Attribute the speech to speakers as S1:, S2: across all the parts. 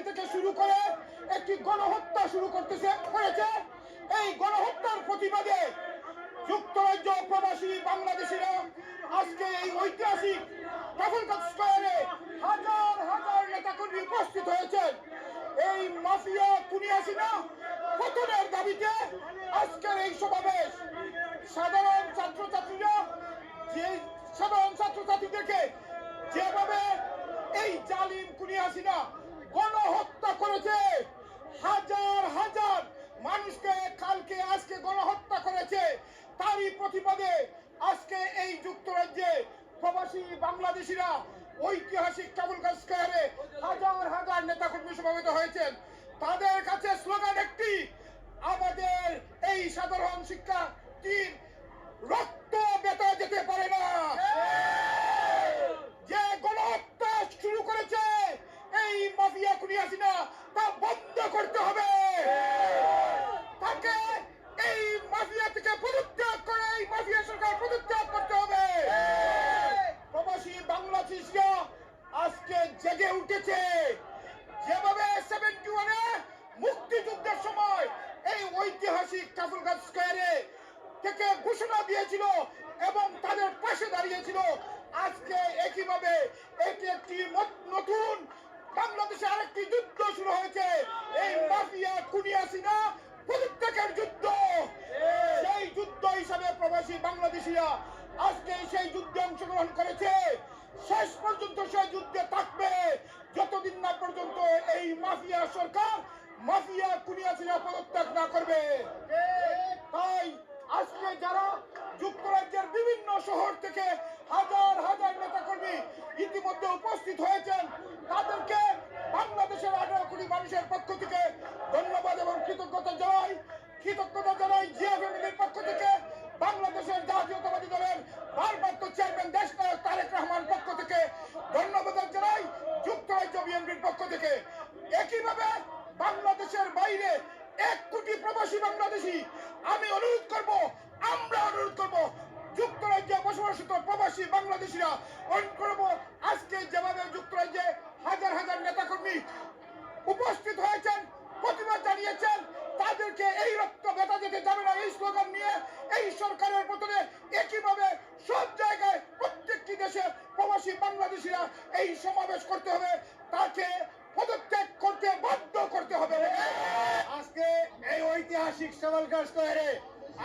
S1: দাবি থেকে শুরু করে একটি গণহত্যা শুরু করতেছে, করেছে। এই গণহত্যার প্রতিবাদে যুক্তরাজ্য প্রবাসী বাংলাদেশিরা আজকে এই ঐতিহাসিক স্কোয়ারে হাজার হাজার নেতাকর্মী উপস্থিত হয়েছেন এই মাফিয়া কুনিয়াসিনা পতনের দাবিতে আজকের এই সমাবেশ। সাধারণ ছাত্রছাত্রীরা যে সাধারণ যেভাবে এই জালিম কুনিয়াসিনা করেছে। হাজার হাজার মানুষকে কালকে আজকে গণহত্যা করেছে। তারই প্রতিবাদে আজকে এই যুক্তরাজ্যে প্রবাসী বাংলাদেশিরা ঐতিহাসিক কাবুলগাছ কাজ হাজার হাজার নেতা কর্মী সমাবেত হয়েছেন। তাদের কাছে স্লোগান একটি আমাদের এই সাধারণ শিক্ষা টিম রক্ত বেতা যেতে পারে না যে গণহত্যা শুরু করেছে এই মাফিয়া কুনিয়াসিনা তা বন্ধ করতে হবে। তাকে এই মাফিয়া থেকে পদত্যাগ করে, এই মাফিয়া সরকার পদত্যাগ করতে হবে। প্রবাসী বাংলাদেশিরা আজকে জেগে উঠেছে যেভাবে সেভেন্টি ওয়ানে মুক্তিযুদ্ধের সময় এই ঐতিহাসিক কাফুলগাছ স্কোয়ারে থেকে ঘোষণা দিয়েছিল এবং তাদের পাশে দাঁড়িয়েছিল আজকে একইভাবে এটি একটি মত- নতুন বাংলাদেশে আরেকটি যুদ্ধ শুরু হয়েছে। এই মাফিয়া কুনিয়াসিনা পদত্যাগের যুদ্ধ। সেই যুদ্ধ হিসাবে প্রবাসী বাংলাদেশিরা আজকে সেই যুদ্ধে অংশগ্রহণ করেছে। শেষ পর্যন্ত সেই যুদ্ধে থাকবে। যতদিন না পর্যন্ত এই মাফিয়া সরকার মাফিয়া কুনিয়াসিনা পদত্যাগ না করবে। তাই আজকে যারা যুক্তরাজ্যের বিভিন্ন শহর থেকে হাজার হাজার নেতাকর্মী ইতিমধ্যে উপস্থিত হয়েছেন, তাদেরকে বাংলাদেশের আঠারো কোটি মানুষের পক্ষ থেকে ধন্যবাদ এবং কৃতজ্ঞতা জানাই কৃতজ্ঞতা জানাই জিয়া ফ্যামিলির পক্ষ থেকে। বাংলাদেশের জাতীয়তাবাদী দলের ভারপ্রাপ্ত চেয়ারম্যান দেশ নায়ক তারেক রহমান পক্ষ থেকে ধন্যবাদ জানাই, যুক্তরাজ্য বিএনপির পক্ষ থেকে। একইভাবে বাংলাদেশের বাইরে এক কোটি প্রবাসী বাংলাদেশি, আমি অনুরোধ করব, আমরা অনুরোধ করব, যুক্তরাজ্যে বসবাসরত প্রবাসী বাংলাদেশিরা অনুরোধ করব আজকে যেভাবে যুক্তরাজ্যে হাজার হাজার নেতাকর্মী উপস্থিত হয়েছেন, প্রতিবাদ জানিয়েছেন, তাদেরকে এই রক্ত বেতা যেতে যাবে না এই স্লোগান নিয়ে এই সরকারের পতনে একইভাবে সব জায়গায় প্রত্যেকটি দেশে প্রবাসী বাংলাদেশিরা এই সমাবেশ করতে হবে, তাকে পদত্যাগ করতে বাধ্য করতে হবে।
S2: আজকে এই ঐতিহাসিক সওয়ালগার স্কোয়ারে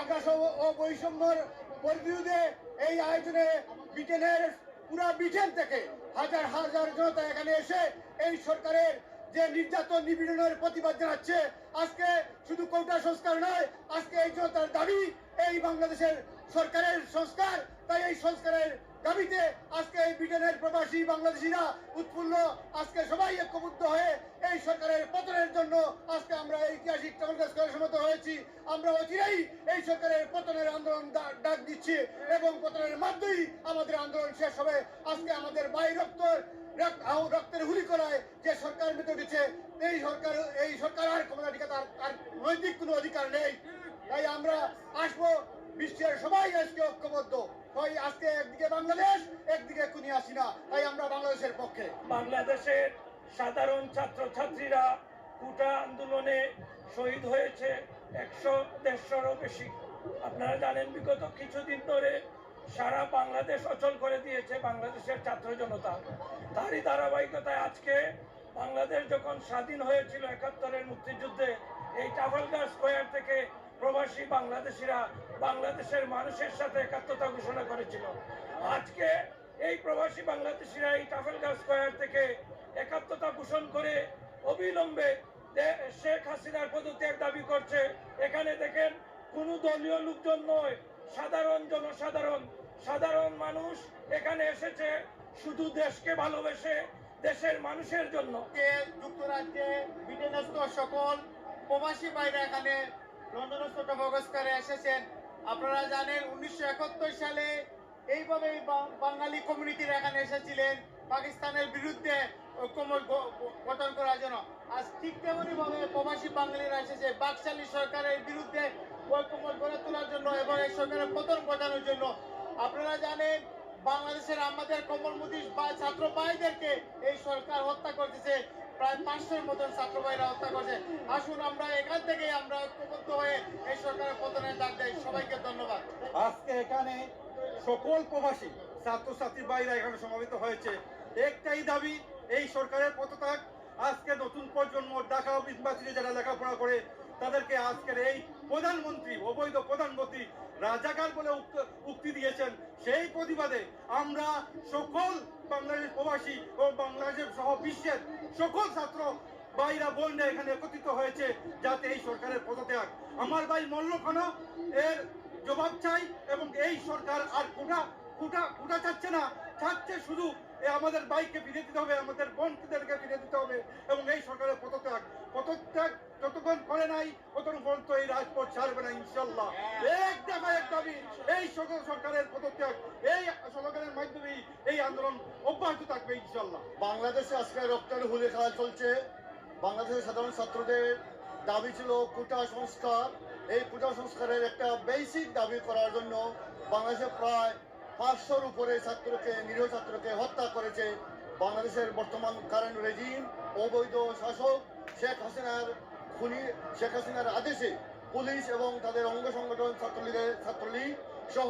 S2: আকাশ ও- বৈষম্যর পরিবিরুদ্ধে এই আয়োজনে ব্রিটেনের পুরা ব্রিটেন থেকে হাজার হাজার জনতা এখানে এসে এই সরকারের যে নির্যাতন নিপীড়নের প্রতিবাদ জানাচ্ছে আজকে শুধু কোটা সংস্কার নয় আজকে এই জনতার দাবি এই বাংলাদেশের সরকারের সংস্কার তাই এই সংস্কারের দাবিতে আজকে এই ব্রিটেনের প্রবাসী বাংলাদেশিরা উৎফুল্ল। আজকে সবাই ঐক্যবদ্ধ হয়ে এই সরকারের পতনের জন্য আজকে আমরা ঐতিহাসিক চমৎকার করার সমত হয়েছি। আমরা অচিরেই এই সরকারের পতনের আন্দোলন ডাক দিচ্ছি এবং পতনের মাধ্যমেই আমাদের আন্দোলন শেষ হবে। আজকে আমাদের বাই রক্ত রক- আহ, রক্তের হুলি করায় যে সরকার মেতে উঠেছে, এই সরকার এই সরকার আর ক্ষমতা টিকা তার নৈতিক কোনো অধিকার নেই। তাই আমরা আসব বিশ্বের সবাই আজকে ঐক্যবদ্ধ। তাই আজকে একদিকে বাংলাদেশ, একদিকে কুনি আসি না তাই আমরা বাংলাদেশের পক্ষে।
S3: বাংলাদেশের সাধারণ ছাত্রছাত্রীরা কুটা আন্দোলনে শহীদ হয়েছে একশো দেড়শোরও বেশি। আপনারা জানেন বিগত কিছুদিন ধরে সারা বাংলাদেশ অচল করে দিয়েছে বাংলাদেশের ছাত্র জনতা। তারই ধারাবাহিকতায় আজকে বাংলাদেশ যখন স্বাধীন হয়েছিল একাত্তরের মুক্তিযুদ্ধে, এই টাফালগার স্কোয়ার থেকে প্রবাসী বাংলাদেশিরা বাংলাদেশের মানুষের সাথে একাত্মতা ঘোষণা করেছিল। আজকে এই প্রবাসী বাংলাদেশিরা এই টাফেলগাঁও স্কোয়ার থেকে একাত্মতা ঘোষণ করে অবিলম্বে শেখ হাসিনার পদত্যাগ দাবি করছে। এখানে দেখেন, কোনো দলীয় লোকজন নয়, সাধারণ জনসাধারণ সাধারণ মানুষ এখানে এসেছে শুধু দেশকে ভালোবেসে, দেশের মানুষের জন্য।
S2: যুক্তরাজ্যে ব্রিটেনস্থ সকল প্রবাসী বাইরে এখানে লন্ডনস্থ টফগস্কারে এসেছেন। আপনারা জানেন উনিশশো একাত্তর সালে এইভাবে বাঙালি কমিউনিটির এখানে এসেছিলেন, পাকিস্তানের বিরুদ্ধে ঐক্যমত গঠন করার জন্য। আজ ঠিক তেমনি ভাবে প্রবাসী বাঙালিরা এসেছে বাকশালী সরকারের বিরুদ্ধে ঐক্যমত গড়ে তোলার জন্য এবং এই সরকারের পতন ঘটানোর জন্য আপনারা জানেন, বাংলাদেশের আমাদের কমলমুদি বা ছাত্র ভাইদেরকে এই সরকার হত্যা করতেছে।
S4: প্রায় পাঁচশোর মতন ছাত্র ভাইরা হত্যা করছে। আসুন আমরা এখান থেকে আমরা ঐক্যবদ্ধ হয়ে এই সরকারের পতনের ডাক দেয় সবাইকে ধন্যবাদ।
S5: আজকে এখানে সকল প্রবাসী, ছাত্রছাত্রী বাইরা এখানে সমাবেত হয়েছে। একটাই দাবি, এই সরকারের পদত্যাগ। আজকে নতুন প্রজন্ম ঢাকা ইউনিভার্সিটি যারা লেখাপড়া করে তাদেরকে আজকের এই প্রধানমন্ত্রী, অবৈধ প্রধানমন্ত্রী রাজাকার বলে উক্তি দিয়েছেন। সেই প্রতিবাদে আমরা সকল বাংলাদেশ প্রবাসী ও বাংলাদেশের সহ বিশ্বের সকল ছাত্র ভাইরা, বোনরা এখানে একত্রিত হয়েছে যাতে এই সরকারের পদত্যাগ। আমার ভাই মল্লখানা এর জবাব চাই এবং এই সরকার আর কোটা কোটা কোটা চাচ্ছে না। চাচ্ছে শুধু আমাদের বাইককে ফিরে দিতে হবে, আমাদের বোনদেরকে ফিরে দিতে হবে এবং এই সরকারের পদত্যাগ। পদত্যাগ যতক্ষণ করে নাই ততক্ষণ পর্যন্ত এই রাজপথ ছাড়বে না ইনশাল্লাহ এক দেখা এক দাবি, এই সকল সরকারের পদত্যাগ, এই সরকারের মাধ্যমেই এই আন্দোলন অব্যাহত থাকবে ইনশাল্লাহ
S6: বাংলাদেশে আজকে রক্তের হুলে খেলা চলছে। বাংলাদেশের সাধারণ ছাত্রদের দাবি ছিল কোটা সংস্কার। এই কোটা সংস্কারের একটা বেসিক দাবি করার জন্য বাংলাদেশে প্রায় পাঁচশোর উপরে ছাত্রকে, নিরীহ ছাত্রকে হত্যা করেছে বাংলাদেশের বর্তমান কারেন্ট রেজিম অবৈধ শাসক শেখ হাসিনার খুনি শেখ হাসিনার আদেশে পুলিশ এবং তাদের অঙ্গ সংগঠন ছাত্রলীগের ছাত্রলীগ সহ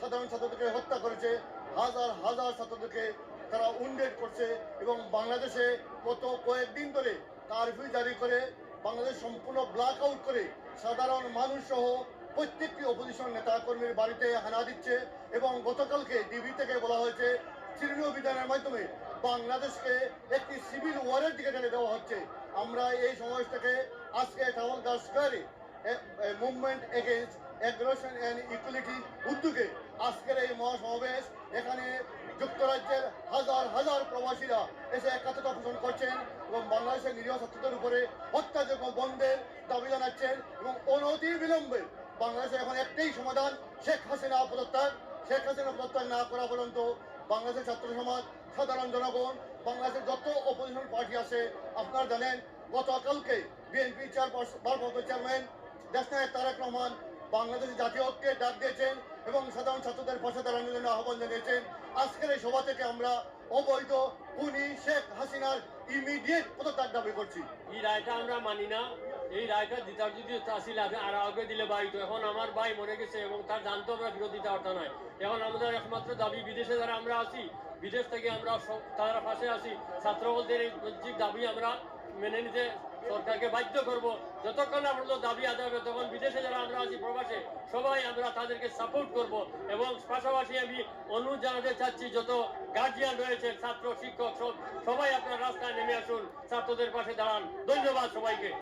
S6: সাধারণ ছাত্রদেরকে হত্যা করেছে। হাজার হাজার ছাত্রদেরকে তারা উন্ডেড করছে এবং বাংলাদেশে গত কয়েকদিন ধরে কারফিউ জারি করে, বাংলাদেশ সম্পূর্ণ ব্ল্যাক আউট করে সাধারণ মানুষ সহ প্রত্যেকটি অপোজিশন নেতা কর্মীর বাড়িতে হানা দিচ্ছে এবং গতকালকে ডিবি থেকে বলা হয়েছে, তৃণমূল বিধানের মাধ্যমে বাংলাদেশকে একটি সিভিল ওয়ারের দিকে টেনে দেওয়া হচ্ছে। আমরা এই সমাবেশ থেকে আজকে টাওয়ালগার স্কোয়ারে movement against aggression and equality উদ্যোগে আজকের এই মহাসমাবেশ, এখানে যুক্তরাজ্যের হাজার হাজার প্রবাসীরা এসে একাত্মতা পোষণ করছেন এবং বাংলাদেশের নিরীহ ছাত্রদের উপরে হত্যাযোগ্য বন্ধের দাবি জানাচ্ছেন এবং অনতি বিলম্বে বাংলাদেশের এখন একটাই সমাধান, শেখ হাসিনা পদত্যাগ। শেখ হাসিনা পদত্যাগ না করা পর্যন্ত বাংলাদেশের ছাত্র সমাজ, সাধারণ জনগণ, বাংলাদেশের যত অপোজিশন পার্টি আছে, আপনারা জানেন, গতকালকে চেয়ারপারসন ভারপ্রাপ্ত চেয়ারম্যান দেশনায়ক তারেক রহমান বাংলাদেশের জাতীয় ঐক্যে ডাক দিয়েছেন এবং সাধারণ ছাত্রদের পাশে দাঁড়ানোর জন্য আহ্বান জানিয়েছেন। আজকের এই সভা থেকে আমরা অবৈধ খুনি শেখ হাসিনার ইমিডিয়েট পদত্যাগ দাবি করছি।
S7: এই রায়টা আমরা মানি না। এই রায়টা দিতার যদি আসিল আর আগে দিলে ভাই তো এখন আমার ভাই মরে গেছে এবং তার জানতো আমরা বিরোধিতা অর্থ নয় এখন আমাদের একমাত্র দাবি বিদেশে যারা আমরা আসি বিদেশ থেকে আমরা তারা পাশে আসি ছাত্রবলদের এই দাবি আমরা মেনে নিতে সরকারকে বাধ্য করব। যতক্ষণ পর্যন্ত দাবি আদায় হবে, তখন বিদেশে যারা আমরা আছি, প্রবাসে, সবাই আমরা তাদেরকে সাপোর্ট করব। এবং পাশাপাশি আমি অনুরোধ জানাতে চাচ্ছি, যত গার্জিয়ান রয়েছে, ছাত্র, শিক্ষক, সব, সবাই আপনার রাস্তায় নেমে আসুন, ছাত্রদের পাশে দাঁড়ান। ধন্যবাদ সবাইকে।